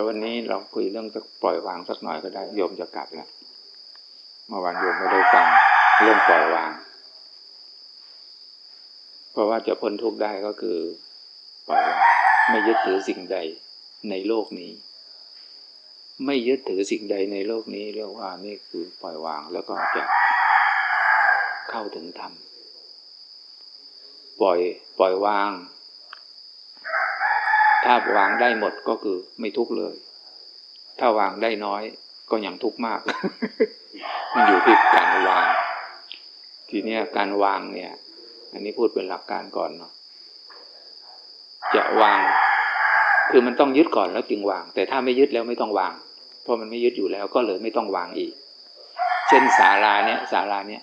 ยววันนี้เราคุยเรื่องจะปล่อยวางสักหน่อยก็ได้โยมจะกลับแล้วเมื่อวานโยมไม่ได้ฟังเรื่องปล่อยวาง เพราะว่าจะพ้นทุกข์ได้ก็คือปล่อยวางไม่ยึดถือสิ่งใดในโลกนี้ ไม่ยึดถือสิ่งใดในโลกนี้เรียกว่านี่คือปล่อยวางแล้วก็จะเข้าถึงธรรมปล่อยปล่อยวาง ถ้าวางได้หมดก็คือไม่ทุกข์เลย ถ้าวางได้น้อยก็ยังทุกข์มาก มันอยู่ที่การวาง ทีเนี้ยการวางเนี่ย อันนี้พูดเป็นหลักการก่อนเนาะจะวาง คือมันต้องยึดก่อนแล้วจึงวาง แต่ถ้าไม่ยึดแล้วไม่ต้องวาง เพราะมันไม่ยึดอยู่แล้วก็เลยไม่ต้องวางอีก เช่นศาลาเนี่ยศาลาเนี่ย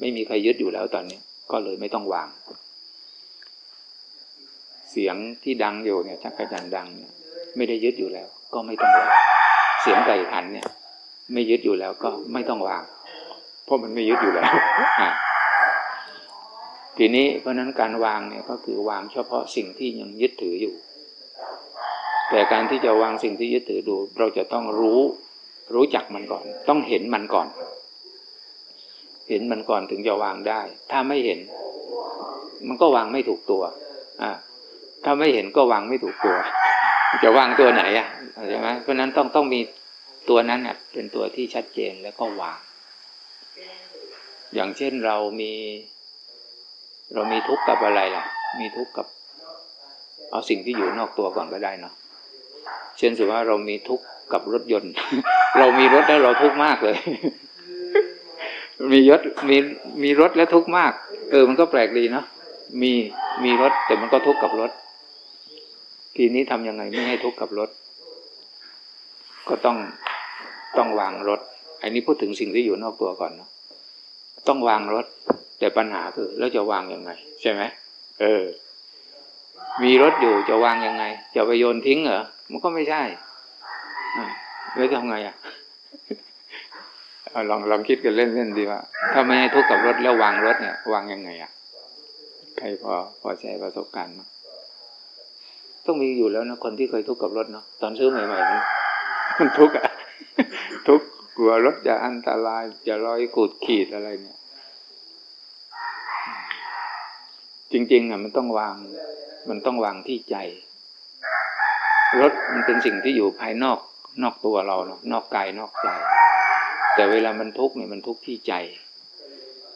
ไม่มีใครยึดอยู่แล้วตอนนี้ก็เลยไม่ต้องวาง เสียงที่ดังอยู่เนี่ยชักกระจันดังเนี่ย ไม่ได้ยึดอยู่แล้ว ก็ไม่ต้องวางเสียงไก่ขันเนี่ย ไม่ยึดอยู่แล้วก็ไม่ต้องวาง เพราะมันไม่ยึดอยู่แล้วทีนี้เพราะนั้นการวางเนี่ยก็คือวางเฉพาะสิ่งที่ยังยึดถืออยู่ แต่การที่จะวางสิ่งที่ยึดถือดู เราจะต้องรู้ รู้จักมันก่อน ต้องเห็นมันก่อน เห็นมันก่อนถึงจะวางได้ ถ้าไม่เห็น มันก็วางไม่ถูกตัว อ่า ถ้าไม่เห็นก็วางไม่ถูกตัว จะวางตัวไหนอะใช่ไหมเพราะนั้นต้องต้องมีตัวนั้นอะเป็นตัวที่ชัดเจนแล้วก็วาง อย่างเช่นเรามี เรามีทุกข์กับอะไรล่ะ มีทุกข์กับ เอาสิ่งที่อยู่นอกตัวก่อนก็ได้เนาะเช่นสมมติว่าเรามีทุกข์กับรถยนต์ เรามีรถแล้วเราทุกข์มากเลย มียศมีมีรถแล้วทุกข์มาก เออมันก็แปลกดีเนาะมีมีรถแต่มันก็ทุกข์กับรถ ทีนี้ทำยังไงไม่ให้ทุกข์กับรถ ก็ต้องต้องวางรถ อันนี้พูดถึงสิ่งที่อยู่นอกตัวก่อนเนาะต้องวางรถ แต่ปัญหาคือแล้วจะวางยังไง ใช่ไหมเออ มีรถอยู่จะวางยังไง จะไปโยนทิ้งเหรอมันก็ไม่ใช่อ่าแล้วจะทำไงอะลองลองคิดกันเล่นๆดีว่า ถ้าไม่ให้ทุกข์กับรถแล้ววางรถเนี่ยวางยังไงอะใครพอพอแชร์ประสบการณ์มั้ง ต้องมีอยู่แล้วนะคนที่เคยทุกข์กับรถเนาะตอนซื้อใหม่ๆมันมันทุกข์อะทุกข์กลัวรถจะอันตรายจะรอยขูดขีดอะไรเนี่ย จริง ๆอะมันต้องวาง มันต้องวางที่ใจ รถมันเป็นสิ่งที่อยู่ภายนอกนอกตัวเราเนาะนอกกายนอกใจ แต่เวลามันทุกข์เนี่ยมันทุกข์ที่ใจ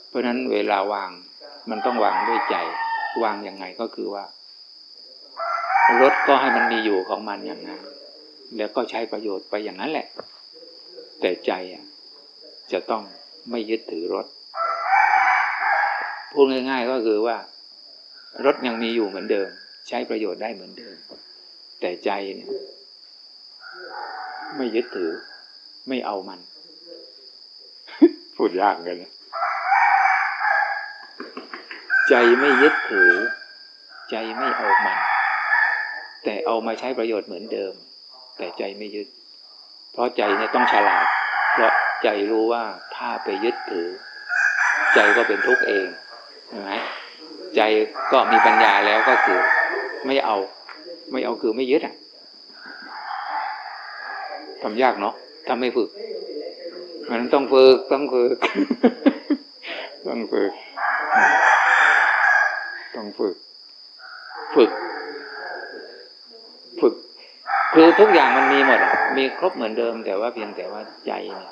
เพราะฉะนั้นเวลาวางมันต้องวางด้วยใจ วางยังไงก็คือว่า รถก็ให้มันมีอยู่ของมันอย่างนั้น แล้วก็ใช้ประโยชน์ไปอย่างนั้นแหละ แต่ใจอะจะต้องไม่ยึดถือรถ พูดง่าย ๆ ก็คือว่า รถยังมีอยู่เหมือนเดิม ใช้ประโยชน์ได้เหมือนเดิม แต่ใจเนี่ยไม่ยึดถือ ไม่เอามัน พูดยากกันนะใจไม่ยึดถือ ใจไม่เอามัน แต่เอามาใช้ประโยชน์เหมือนเดิม แต่ใจไม่ยึด เพราะใจเนี่ยต้องฉลาด เพราะใจรู้ว่าถ้าไปยึดถือ ใจก็เป็นทุกข์เองใช่ไหมใจก็มีปัญญาแล้วก็คือไม่เอา ไม่เอาคือไม่ยึดอะทำยากเนาะถ้าไม่ฝึก มันต้องฝึกต้องฝึกต้องฝึก ต้องฝึก ฝึก คือทุกอย่างมันมีหมดอะมีครบเหมือนเดิม แต่ว่าเพียงแต่ว่าใจเนี่ย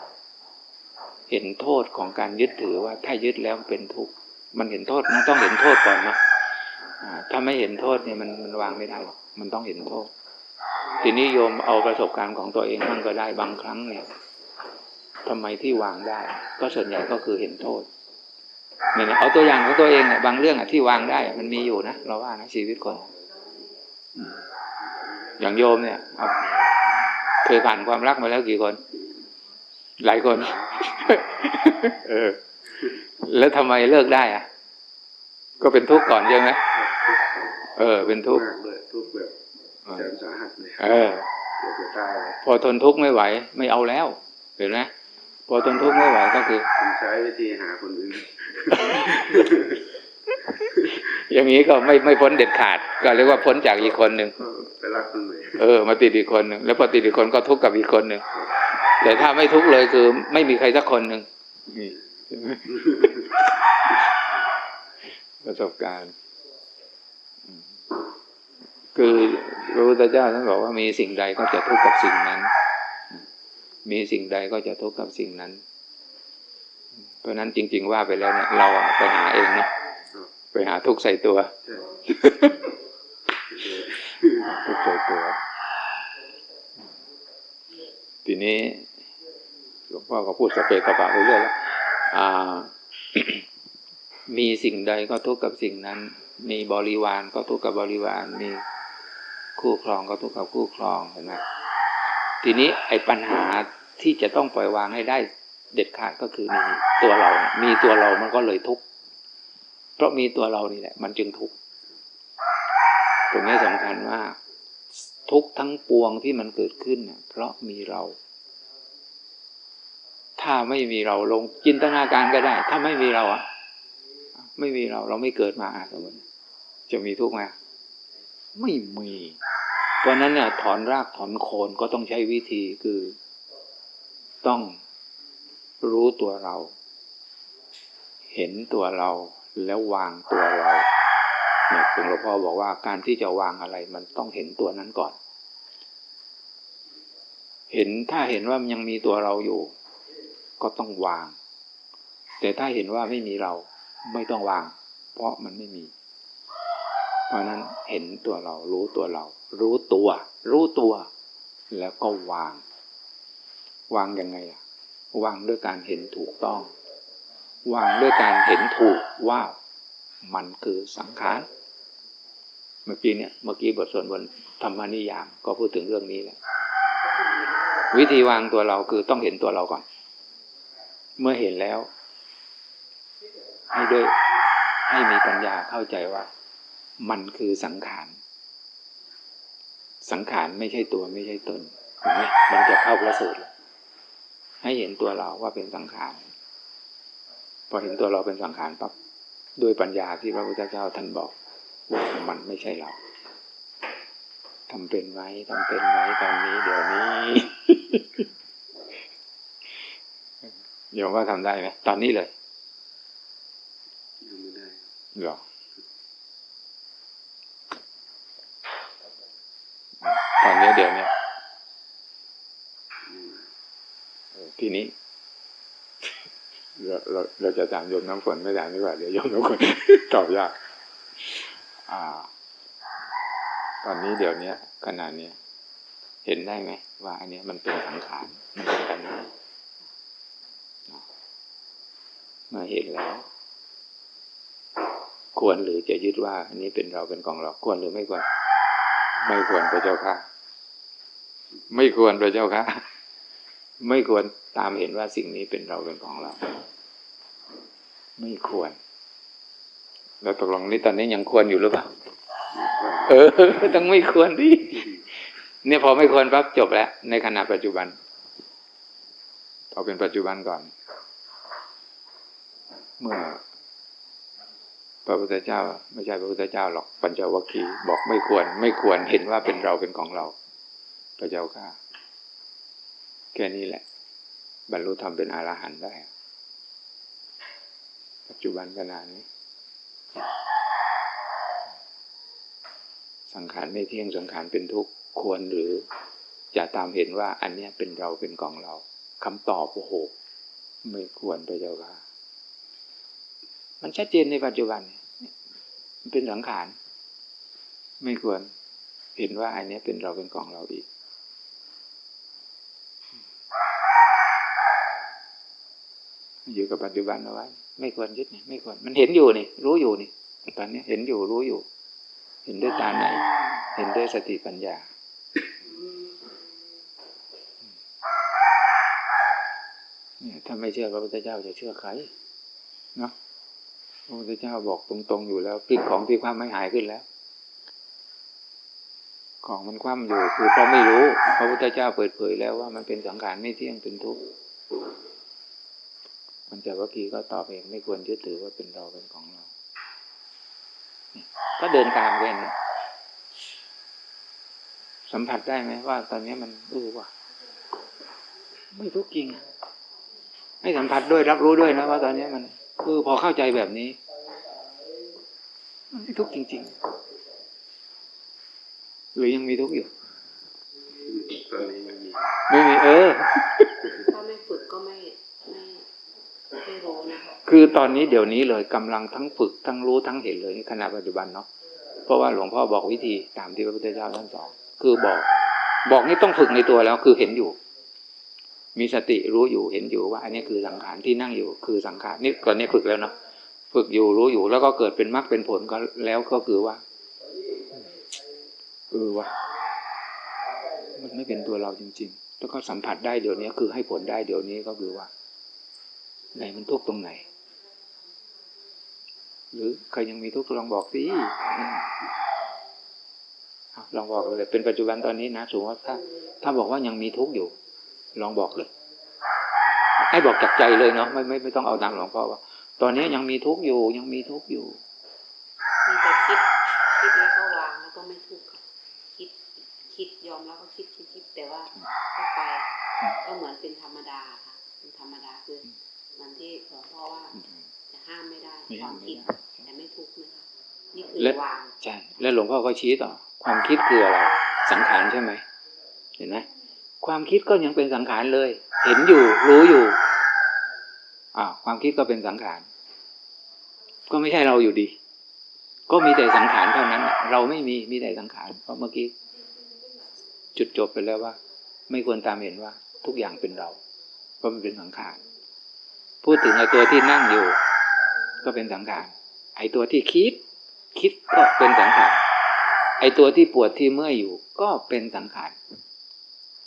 เห็นโทษของการยึดถือว่าถ้ายึดแล้วเป็นทุกข์มันเห็นโทษนะต้องเห็นโทษก่อนนะถ้าไม่เห็นโทษเนี่ยมันมันวางไม่ได้หรอกมันต้องเห็นโทษ ทีนี้โยมเอาประสบการณ์ของตัวเองมั่งก็ได้บางครั้งเนี่ยทำไมที่วางได้ ก็ส่วนใหญ่ก็คือเห็นโทษเนี่ยเอาตัวอย่างของตัวเองเนี่ยบางเรื่องอะที่วางได้ มันมีอยู่นะเราว่านะชีวิตคน อืมอย่างโยมเนี่ยเอาเคยผ่านความรักมาแล้วกี่คน หลายคน เออ แล้วทำไมเลิกได้อะ ก็เป็นทุกข์ก่อนใช่ไหมเออ เป็นทุกข์มากเลยทุกข์แบบแสนสาหัสเลยเออเกือบจะตายเลยพอทนทุกข์ไม่ไหว ไม่เอาแล้ว เห็นไหมพอทนทุกข์ไม่ไหวก็คือผมใช้วิธีหาคนอื่นอย่างนี้ก็ไม่ไม่พ้นเด็ดขาด ก็เรียกว่าพ้นจากอีกคนหนึ่งก็ไปรักคนใหม่ เอเออ มาติดอีกคนหนึ่งแล้วพอติดอีกคนก็ทุกข์กับอีกคนหนึ่งแต่ถ้าไม่ทุกข์เลยคือ ไม่มีใครสักคนหนึ่งนี่ใช่ไหมประสบการณ์อืมคือพระพุทธเจ้าท่านบอกว่ามีสิ่งใดก็จะทุกข์กับสิ่งนั้น มีสิ่งใดก็จะทุกข์กับสิ่งนั้น เพราะฉะนั้นจริง ๆ ว่าไปแล้วเนี่ยเราอะไปหาเองเนาะไปหาทุกข์ใส่ตัวใช่ทุกข์ใส่ตัว ทีนี้หลวงพ่อก็พูดสเปรสปะไปเรื่อยแล้วมีสิ่งใดก็ทุกข์กับสิ่งนั้น มีบริวารก็ทุกข์กับบริวาร มีคู่ครองก็ทุกข์กับคู่ครองเห็นไหมทีนี้ไอ้ปัญหาที่จะต้องปล่อยวางให้ได้เด็ดขาดก็คือมีตัวเรา มีตัวเรามันก็เลยทุกข์ เพราะมีตัวเรานี่แหละ มันจึงทุกข์ ตรงนี้สำคัญว่า ทุกทั้งปวงที่มันเกิดขึ้นเนี่ยเพราะมีเรา ถ้าไม่มีเราลงจินตนาการก็ได้ ถ้าไม่มีเราอะไม่มีเราเราไม่เกิดมาอะสมมติจะมีทุกข์ไหมไม่มีเพราะนั้นเนี่ยถอนรากถอนโคนก็ต้องใช้วิธีคือ ต้องรู้ตัวเรา เห็นตัวเราแล้ววางตัวเรา หลวงพ่อบอกว่าการที่จะวางอะไรมันต้องเห็นตัวนั้นก่อน เห็นถ้าเห็นว่ามันยังมีตัวเราอยู่ ก็ต้องวาง แต่ถ้าเห็นว่าไม่มีเราไม่ต้องวาง เพราะมันไม่มี เพราะฉะนั้นเห็นตัวเรา รู้ตัวเรา รู้ตัว รู้ตัว แล้วก็วาง วางยังไงอะวางด้วยการเห็นถูกต้อง วางด้วยการเห็นถูกว่ามันคือสังขาร เมื่อกี้เนี่ยเมื่อกี้บทสวดบนธรรมนิยามก็พูดถึงเรื่องนี้แหละวิธีวางตัวเราคือต้องเห็นตัวเราก่อน เมื่อเห็นแล้ว ให้ด้วยให้มีปัญญาเข้าใจว่า มันคือสังขาร สังขารไม่ใช่ตัวไม่ใช่ตนเห็นไหมมันจะเข้าพระสูตรให้เห็นตัวเราว่าเป็นสังขารพอเห็นตัวเราเป็นสังขารปั๊บด้วยปัญญาที่พระพุทธเจ้าท่านบอก ว่ามันไม่ใช่เราทำเป็นไหมทำเป็นไหมตอนนี้เดี๋ยวนี้โยมว่าทำได้ไหมตอนนี้เลยยังไม่ได้เหรอตอนนี้เดี๋ยวเนี้ยเออทีนี้เราเราเราจะถามโยมน้ำฝนไม่ได้ดีกว่าเดี๋ยวโยมน้ำฝนตอบยาก อ่า ตอนนี้เดี๋ยวเนี้ยขณะเนี้เห็นได้ไหมว่า อันนี้มันเป็นสังขารมันเป็นกันนะมื่อเห็นแล้ว ควรหรือจะยึดว่า อันนี้เป็นเราเป็นของเราควรหรือไม่ควร ไม่ควรพระเจ้าค่ะ ไม่ควรพระเจ้าค่ะ ไม่ควรตามเห็นว่าสิ่งนี้เป็นเราเป็นของเรา ไม่ควร แล้วตกลงนี่ตอนนี้ยังควรอยู่หรือเปล่าเออต้องไม่ควรดิเนี่ยพอไม่ควรปั๊บจบแล้ว ในขณะปัจจุบันเอาเป็นปัจจุบันก่อน เมื่อพระพุทธเจ้า ไม่ใช่พระพุทธเจ้าหรอกปัญจวัคคีย์บอกไม่ควร ไม่ควรเห็นว่าเป็นเราเป็นของเราพระเจ้าค่ะแค่นี้แหละ บรรลุธรรมเป็นอรหันต์ได้ ปัจจุบันขณะนี้ สังขารไม่เที่ยงสังขารเป็นทุกข์ควรหรือจะตามเห็นว่าอันเนี้ยเป็นเราเป็นของเราคำตอบโอ้โห ไม่ควรพระเจ้าค่ะมันชัดเจนในปัจจุบันเนี่ยมันเป็นสังขาร ไม่ควรเห็นว่าอันนี้เป็นเราเป็นของเราอีก อยู่กับปัจจุบันเอาไว้ ไม่ควรยึดนี่ไม่ควร มันเห็นอยู่นี่ รู้อยู่นี่ ตอนนี้เห็นอยู่รู้อยู่ เห็นด้วยตาไหน เห็นด้วยสติปัญญาเนี่ยถ้าไม่เชื่อพระพุทธเจ้าจะเชื่อใครเนาะพระพุทธเจ้าบอกตรงๆอยู่แล้วพลิกของที่ความไม่หายขึ้นแล้ว ของมันคว่ำอยู่คือเพราะไม่รู้ พระพุทธเจ้าเปิดเผยแล้วว่ามันเป็นสังขารไม่เที่ยงเป็นทุกข์ มันจะว่ากีก็ตอบเองไม่ควรยึดถือว่าเป็นเราเป็นของเรา ก็เดินตามกันสัมผัสได้ไหมว่า ตอนนี้มันเออว่ะไม่ทุกข์จริงอะให้สัมผัสด้วยรับรู้ด้วยนะว่าตอนนี้มันเออพอเข้าใจแบบนี้มันไม่ทุกข์จริง ๆ หรือยังมีทุกข์อยู่ตอนนี้ไม่มีไม่มีเออถ้าไม่ฝึกก็ไม่ไม่ไม่รู้นะ คือตอนนี้เดี๋ยวนี้เลยกำลังทั้งฝึกทั้งรู้ทั้งเห็นเลยนี่ขณะปัจจุบันเนาะเพราะว่าหลวงพ่อบอกวิธีตามที่พระพุทธเจ้าท่านสอนคือบอก บอกนี่ต้องฝึกในตัวแล้วคือเห็นอยู่ มีสติรู้อยู่เห็นอยู่ว่า อันนี้คือสังขารที่นั่งอยู่คือสังขารนี่ก่อนนี้ฝึกแล้วเนาะฝึกอยู่รู้อยู่แล้วก็เกิดเป็นมรรคเป็นผลก็แล้วก็คือว่าเออว่ามันไม่เป็นตัวเราจริง ๆ แล้วก็สัมผัสได้เดี๋ยวนี้คือให้ผลได้เดี๋ยวนี้ก็คือว่าไหนมันทุกตรงไหน หรือใครยังมีทุกข์ลองบอกสิอืมเอาลองบอกเลย เป็นปัจจุบันตอนนี้นะสมมติว่าถ้า ถ้าบอกว่ายังมีทุกข์อยู่ ลองบอกเลย ให้บอกจากใจเลยเนาะไม่ไม่ไม่ต้องเอาตามหลวงพ่อว่า ตอนนี้ยังมีทุกข์อยู่ ยังมีทุกข์อยู่มีแต่คิดคิดแล้วก็วางแล้วก็ไม่ทุกข์ค่ะคิดคิดยอมแล้วก็คิดคิดคิดแต่ว่าก็ไปก็เหมือนเป็นธรรมดาค่ะเป็นธรรมดาคือเหมือนที่หลวงพ่อว่าจะ ห้ามไม่ได้ไม่คห้าวามไม่คิดได้แต่ไม่ทุกข์นะคะนี่คือและวางใช่แล้วหลวงพ่อก็ชี้ต่อ ความคิดคืออะไรสังขารใช่ไหมเห็นไหมความคิดก็ยังเป็นสังขารเลย เห็นอยู่ รู้อยู่อ่าวความคิดก็เป็นสังขาร ก็ไม่ใช่เราอยู่ดี ก็มีแต่สังขารเท่านั้นน่ะเราไม่มีมีแต่สังขารเพราะเมื่อกี้จุดจบไปแล้วว่า ไม่ควรตามเห็นว่า ทุกอย่างเป็นเรา เพราะมันเป็นสังขารพูดถึงไอ้ตัวที่นั่งอยู่ ก็เป็นสังขาร ไอ้ตัวที่คิด คิดก็เป็นสังขาร ไอ้ตัวที่ปวดที่เมื่อยอยู่ ก็เป็นสังขาร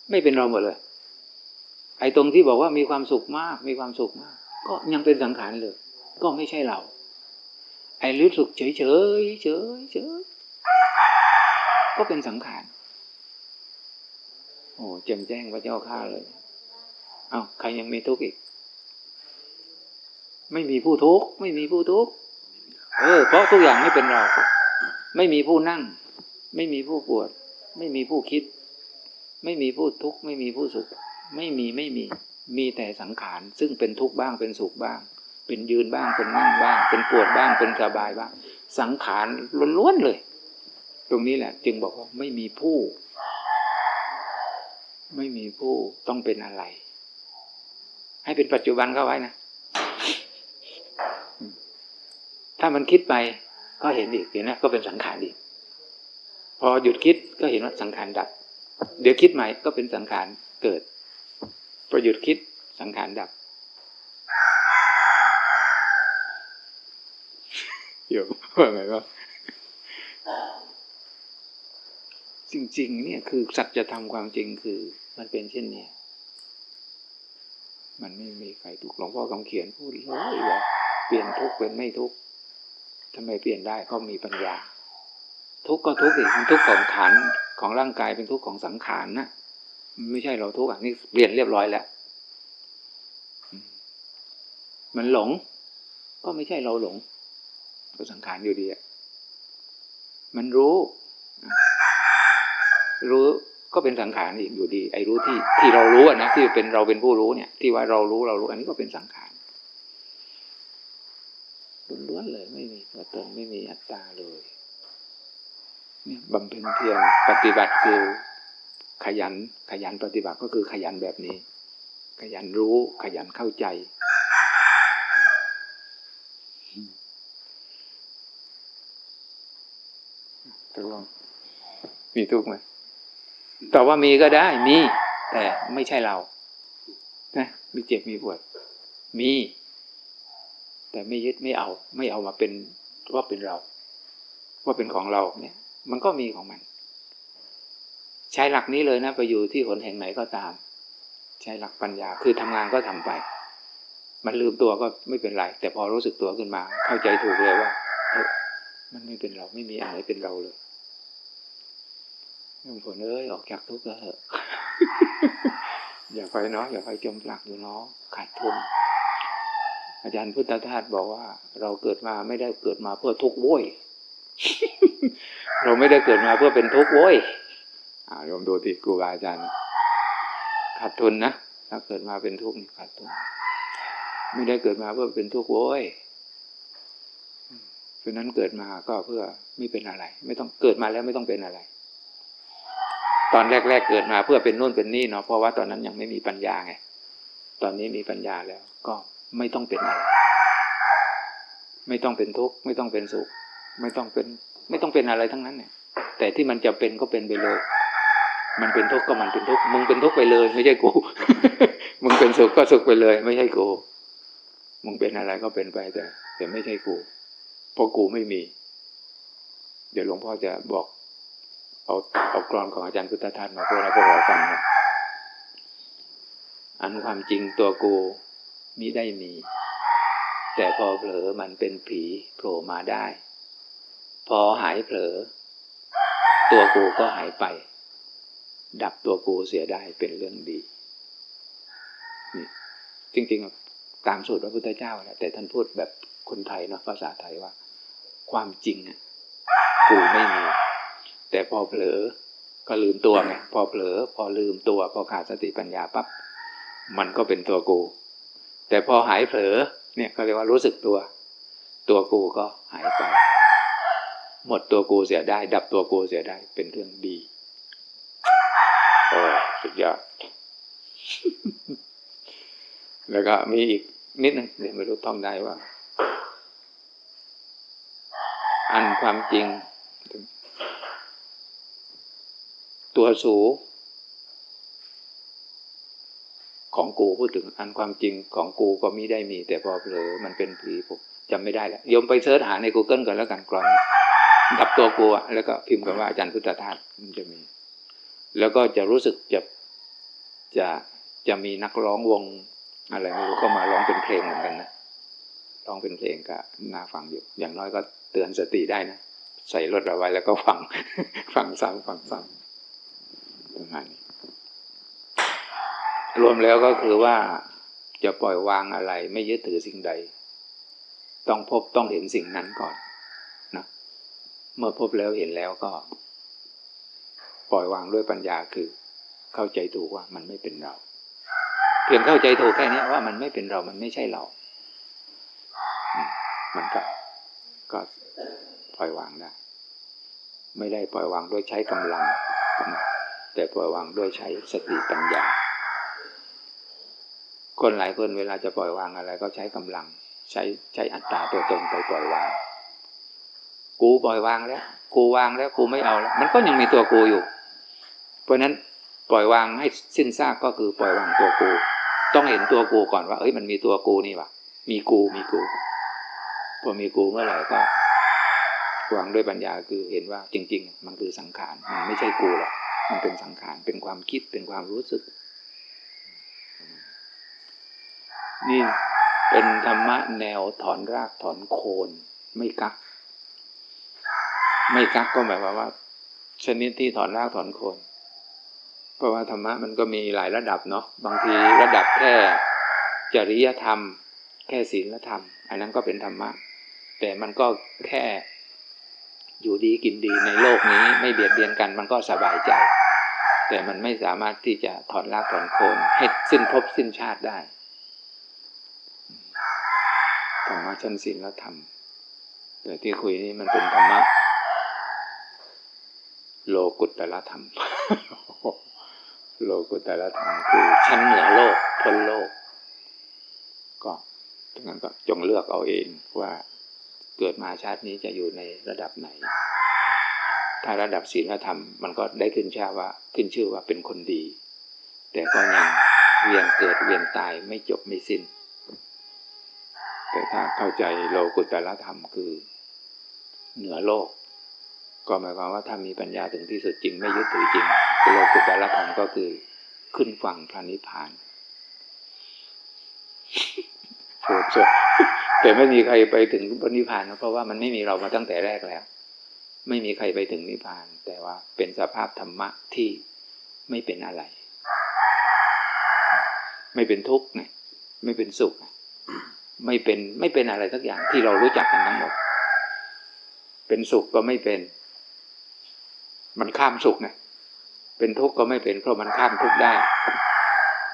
ไม่เป็นเราหมดเลย ไอ้ตรงที่บอกว่ามีความสุขมาก มีความสุขมาก ก็ยังเป็นสังขารเลย ก็ไม่ใช่เรา ไอ้รู้สึกเฉยเฉยเฉยเฉยก็เป็นสังขาร โอ้แจ่มแจ้งพระเจ้าข้าเลย เอ้าใครยังมีทุกข์อีก ไม่มีผู้ทุกข์ไม่มีผู้ทุกข์เออเพราะทุกอย่างไม่เป็นเรา ไม่มีผู้นั่ง ไม่มีผู้ปวด ไม่มีผู้คิด ไม่มีผู้ทุกข์ไม่มีผู้สุข ไม่มีไม่มี มีแต่สังขารซึ่งเป็นทุกข์บ้างเป็นสุขบ้าง เป็นยืนบ้างเป็นนั่งบ้าง เป็นปวดบ้างเป็นสบายบ้าง สังขารล้วนๆเลย ตรงนี้แหละ จึงบอกว่าไม่มีผู้ ไม่มีผู้ต้องเป็นอะไร ให้เป็นปัจจุบันเข้าไว้นะ ถ้ามันคิดไปก็เห็นอีกเห็นนะก็เป็นสังขารอีก พอหยุดคิดก็เห็นว่าสังขารดับ เดี๋ยวคิดใหม่ก็เป็นสังขารเกิดพอหยุดคิดสังขารดับเดี๋ยวว่าไงวะจริง ๆ เนี่ยคือสัจธรรมความจริงคือ มันเป็นเช่นนี้มันไม่มีใครถูกหลวงพ่อคำเขียนพูดเลยว่าเปลี่ยนทุกเป็นไม่ทุกข์ ทำไมเปลี่ยนได้ก็มีปัญญา ทุกข์ก็ทุกข์อีกมันทุกข์ของขันของร่างกายเป็นทุกข์ของสังขารนะไม่ใช่เราทุกข์อะนี่เปลี่ยนเรียบร้อยแล้วมันหลง ก็ไม่ใช่เราหลงก็สังขารอยู่ดีอะมันรู้ รู้ก็เป็นสังขารอีกอยู่ดี ไอ้รู้ที่ที่เรารู้อะนะที่เป็นเราเป็นผู้รู้เนี่ย ที่ว่าเรารู้เรารู้ อันนี้ก็เป็นสังขาร ล้วนๆเลย ไม่มีตัวตนไม่มีอัตตาเลยเนี่ยบำเพ็ญเพียรปฏิบัติคือขยัน ขยันปฏิบัติก็คือขยันแบบนี้ ขยันรู้ขยันเข้าใจ ตกลงมีทุกข์ไหมตอบว่ามีก็ได้มี แต่ไม่ใช่เรา นะ มีเจ็บมีปวด มี แต่ไม่ยึดไม่เอา ไม่เอามาเป็นว่าเป็นเรา ว่าเป็นของเราเนี่ย มันก็มีของมัน ใช้หลักนี้เลยนะไปอยู่ที่หนแห่งไหนก็ตาม ใช้หลักปัญญาคือทำงานก็ทำไป มันลืมตัวก็ไม่เป็นไร แต่พอรู้สึกตัวขึ้นมา เข้าใจถูกเลยว่ามันไม่เป็นเราไม่มีอะไรเป็นเราเลยหลวงพ่อเอ้ยออกจากทุกข์แล้วเถอะอย่าไปเนาะอย่าไปจมปลักอยู่เนาะขาดทุน อาจารย์พุทธทาสบอกว่า เราเกิดมาไม่ได้เกิดมาเพื่อทุกข์โว้ย เราไม่ได้เกิดมาเพื่อเป็นทุกข์โว้ยอ่าโยมดูที่ครูบาอาจารย์ขาดทุนนะถ้าเกิดมาเป็นทุกข์นี่ขาดทุนไม่ได้เกิดมาเพื่อเป็นทุกข์โว้ยเพราะนั้นเกิดมาก็เพื่อไม่เป็นอะไร ไม่ต้องเกิดมาแล้วไม่ต้องเป็นอะไร ตอนแรก ๆ เกิดมาเพื่อเป็นนู่นเป็นนี่เนาะเพราะว่าตอนนั้นยังไม่มีปัญญาไง ตอนนี้มีปัญญาแล้วก็ ไม่ต้องเป็นอะไร ไม่ต้องเป็นทุกข์ไม่ต้องเป็นสุข ไม่ต้องเป็น ไม่ต้องเป็นอะไรทั้งนั้นเนี่ย แต่ที่มันจะเป็นก็เป็นไปเลย มันเป็นทุกข์ก็มันเป็นทุกข์มึงเป็นทุกข์ไปเลย ไม่ใช่กู มึงเป็นสุขก็สุขไปเลย ไม่ใช่กู มึงเป็นอะไรก็เป็นไปแต่แต่ไม่ใช่กู เพราะกูไม่มี เดี๋ยวหลวงพ่อจะบอก เอาเอากรอนของอาจารย์พุทธทาสมาพูดให้พวกเราฟังนะอันความจริงตัวกู มิได้มี แต่พอเผลอมันเป็นผีโผล่มาได้ พอหายเผลอ ตัวกูก็หายไป ดับตัวกูเสียได้เป็นเรื่องดีนี่จริงๆ ตามสูตรพระพุทธเจ้าแหละแต่ท่านพูดแบบคนไทยเนาะภาษาไทยว่า ความจริงอะกูไม่มี แต่พอเผลอก็ลืมตัวไงพอเผลอ พอลืมตัว พอขาดสติปัญญาปั๊บมันก็เป็นตัวกู แต่พอหายเผลอเนี่ยก็เรียกว่ารู้สึกตัว ตัวกูก็หายไป หมดตัวกูเสียได้ ดับตัวกูเสียได้ เป็นเรื่องดีโอ้สุดยอด แล้วก็มีอีกนิดนึงเดี๋ยวไม่รู้ท่องได้ว่า อันความจริง ตัวสู ของกูพูดถึงอันความจริงของกูก็มิได้มี แต่พอเผลอมันเป็นผีผมจำไม่ได้แล้วยมไปเสิร์ชหาใน Google ก่อนแล้วกันกรอนดับตัวกูอะแล้วก็พิมพ์คำว่าอาจารย์พุทธทาสมันจะมี แล้วก็จะรู้สึกจะจะจะมีนักร้องวงอะไรไม่รู้ก็มาร้องเป็นเพลงเหมือนกันนะร้องเป็นเพลงก็น่าฟังอยู่ อย่างน้อยก็เตือนสติได้นะใส่รถเอาไว้แล้วก็ฟังฟังซ้ำฟังซ้ำประมาณนี้ รวมแล้วก็คือว่าจะปล่อยวางอะไร ไม่ยึดถือสิ่งใด ต้องพบต้องเห็นสิ่งนั้นก่อนนะเมื่อพบแล้วเห็นแล้วก็ ปล่อยวางด้วยปัญญาคือ เข้าใจถูกว่ามันไม่เป็นเรา เพียงเข้าใจถูกแค่นี้ว่ามันไม่เป็นเรามันไม่ใช่เรา มันก็ก็ปล่อยวางได้ไม่ได้ปล่อยวางด้วยใช้กำลัง แต่ปล่อยวางด้วยใช้สติปัญญา คนหลายคนเวลาจะปล่อยวางอะไร ก็ใช้กำลัง ใช้ใช้อัตตาตัวตนไปปล่อยวาง กูปล่อยวางแล้ว กูวางแล้วกูไม่เอาแล้ว มันก็ยังมีตัวกูอยู่ เพราะฉะนั้นปล่อยวางให้สิ้นซากก็คือปล่อยวางตัวกู ต้องเห็นตัวกูก่อนว่า เอ้ยมันมีตัวกูนี่วะมีกูมีกูพอมีกูเมื่อไหร่ก็วางด้วยปัญญาคือเห็นว่าจริง ๆ มันคือสังขารมันไม่ใช่กูหรอกมันเป็นสังขารเป็นความคิดเป็นความรู้สึก นี่เป็นธรรมะแนวถอนรากถอนโคน ไม่กัก ไม่กักก็หมายความว่า ชนิดที่ถอนรากถอนโคน เพราะว่าธรรมะมันก็มีหลายระดับเนาะบางทีระดับแค่จริยธรรม แค่ศีลธรรม อันนั้นก็เป็นธรรมะ แต่มันก็แค่อยู่ดีกินดีในโลกนี้ ไม่เบียดเบียนกันมันก็สบายใจ แต่มันไม่สามารถที่จะถอนรากถอนโคนให้สิ้นภพสิ้นชาติได้ ธรรมะชั้นศีลธรรม แต่ที่คุยนี่มันเป็นธรรมะโลกุตตรธรรม โลกุตตรธรรมคือชั้นเหนือโลกพ้นโลก ก็ดังนั้นก็จงเลือกเอาเองว่าเกิดมาชาตินี้จะอยู่ในระดับไหน ถ้าระดับศีลธรรมมันก็ได้ขึ้นชื่อว่าขึ้นชื่อว่าเป็นคนดี แต่ก็ยังเวียนเกิดเวียนตายไม่จบไม่สิ้น แต่ถ้าเข้าใจโลกุตตรธรรมคือ เหนือโลก ก็หมายความว่าถ้ามีปัญญาถึงที่สุดจริงไม่ยึดถือจริงโลกุตตรธรรมก็คือขึ้นฝั่งพระนิพพานโปรดเถอะแต่ไม่มีใครไปถึงพระนิพพานนะเพราะว่ามันไม่มีเรามาตั้งแต่แรกแล้ว ไม่มีใครไปถึงนิพพาน แต่ว่าเป็นสภาพธรรมะที่ไม่เป็นอะไร ไม่เป็นทุกข์ไงไม่เป็นสุขไง ไม่เป็นไม่เป็นอะไรสักอย่างที่เรารู้จักกันทั้งหมด เป็นสุขก็ไม่เป็น มันข้ามสุขไงเป็นทุกข์ก็ไม่เป็น เพราะมันข้ามทุกข์ได้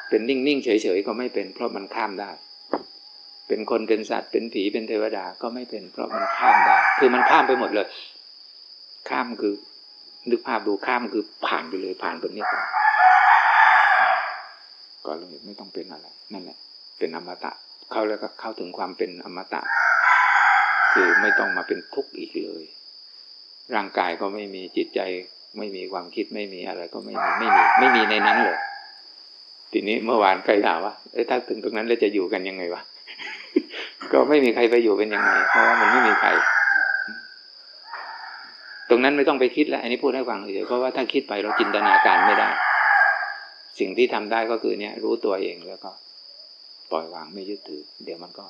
เป็นนิ่งๆเฉยๆก็ไม่เป็น เพราะมันข้ามได้ เป็นคนเป็นสัตว์เป็นผีเป็นเทวดาก็ไม่เป็น เพราะมันข้ามได้ คือมันข้ามไปหมดเลย ข้ามคือ นึกภาพดูข้ามคือผ่านไปเลยผ่านบนนี้ไปก็เลยไม่ต้องเป็นอะไรนั่นแหละเป็นอมตะ เข้าแล้วก็เข้าถึงความเป็นอมตะ คือไม่ต้องมาเป็นทุกข์อีกเลย ร่างกายก็ไม่มีจิตใจ ไม่มีความคิดไม่มีอะไรก็ไม่มีไม่มีไม่มีในนั้นเลยทีนี้เมื่อวานใครถามว่าเอ้ถ้าถึงตรงนั้นแล้วจะอยู่กันยังไงวะก็ไม่มีใครไปอยู่เป็นยังไงเพราะว่ามันไม่มีใคร ตรงนั้นไม่ต้องไปคิดแล้ว อันนี้พูดให้ฟังเฉยๆเพราะว่าถ้าคิดไปเราจินตนาการไม่ได้ สิ่งที่ทำได้ก็คือเนี่ย รู้ตัวเองแล้วก็ ปล่อยวางไม่ยึดถือ เดี๋ยวมันก็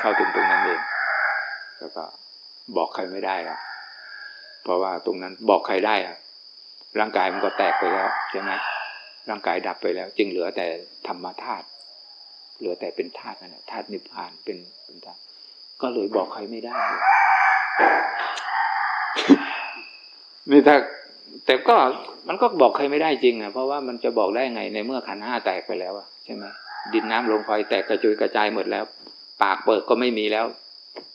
เข้าถึงตรงนั้นเองแล้วก็บอกใครไม่ได้ละเพราะว่าตรงนั้นบอกใครได้อะร่างกายมันก็แตกไปแล้วใช่ไหมร่างกายดับไปแล้ว จึงเหลือแต่ธรรมธาตุเหลือแต่เป็นธาตุนั่นแหละธาตุนิพพานเป็นเป็นธาตุก็เลยบอกใครไม่ได้นี่ถ้าแต่ก็มันก็บอกใครไม่ได้จริงนะเพราะว่ามันจะบอกได้ไงในเมื่อขันธ์ห้าแตกไปแล้วอะใช่ไหม ดินน้ำลมไฟแตกกระจุยกระจายหมดแล้ว ปากเปิดก็ไม่มีแล้ว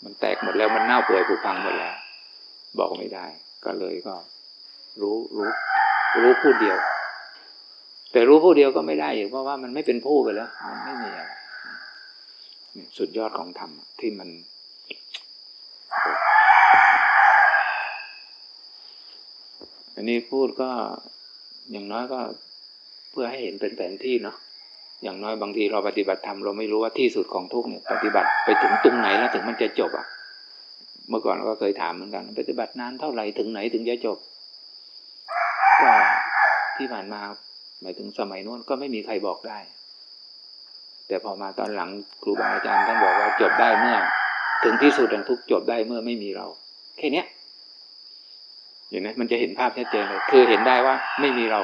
มันแตกหมดแล้วมันเน่าเปื่อยผุพังหมดแล้ว บอกไม่ได้ ก็เลยก็ รู้รู้รู้ผู้เดียว แต่รู้ผู้เดียวก็ไม่ได้อยู่เพราะว่ามันไม่เป็นผู้ไปแล้ว มันไม่มีอะไรสุดยอดของธรรมที่มันอันนี้พูดก็อย่างน้อยก็เพื่อให้เห็นเป็นแผนที่เนาะ อย่างน้อยบางทีเราปฏิบัติธรรมเราไม่รู้ว่าที่สุดของทุกเนี่ยปฏิบัติไปถึงตรงไหนแล้วถึงมันจะจบอะ เมื่อก่อนเราก็เคยถามเหมือนกัน ปฏิบัตินานเท่าไหร่ถึงไหนถึงจะจบก็ที่ผ่านมาหมายถึงสมัยนู้นก็ไม่มีใครบอกได้ แต่พอมาตอนหลังครูบาอาจารย์ท่านบอกว่าจบได้เมื่อ ถึงที่สุดแห่งทุกจบได้เมื่อไม่มีเรา แค่เนี้ยเห็นไหมมันจะเห็นภาพชัดเจนเลยคือเห็นได้ว่าไม่มีเรา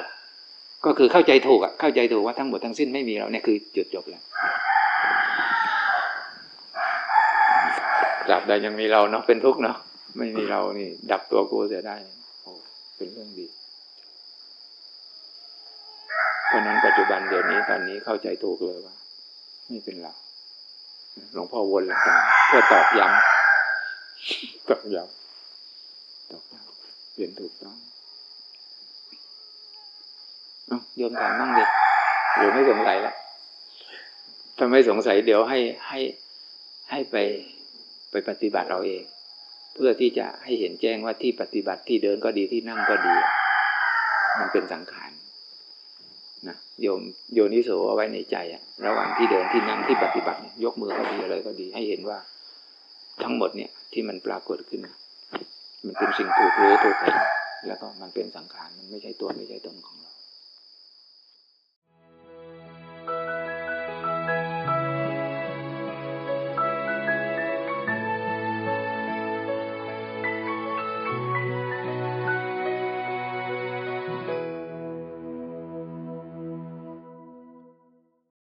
ก็คือเข้าใจถูกอะเข้าใจถูกว่าทั้งหมดทั้งสิ้นไม่มีเราเนี่ยคือจุดจบแล้วดับได้ยังมีเราเนาะเป็นทุกข์เนาะไม่มีเรานี่ ดับตัวกูเสียได้โอ้เป็นเรื่องดีเพราะฉะนั้นปัจจุบันเดี๋ยวนี้ตอนนี้เข้าใจถูกเลยว่าไม่เป็นเราหลวงพ่อวนหลังจากเพื่อตอกย้ำตอกย้ำตอกย้ำเรียนถูกต้อง โยมถามบ้างดิหรือไม่สงสัยและถ้าไม่สงสัยเดี๋ยวให้ให้ให้ไปไปปฏิบัติเราเอง เพื่อที่จะให้เห็นแจ้งว่าที่ปฏิบัติที่เดินก็ดีที่นั่งก็ดี มันเป็นสังขารนะโยมโยนิโสเอาไว้ในใจอะระหว่างที่เดินที่นั่งที่ปฏิบัติยยกมือก็ดีอะไรก็ดี ให้เห็นว่าทั้งหมดเนี่ยที่มันปรากฏขึ้น มันเป็นสิ่งถูกรู้ถูกเห็นแล้วก็มันเป็นสังขารมันไม่ใช่ตัวไม่ใช่ตนของ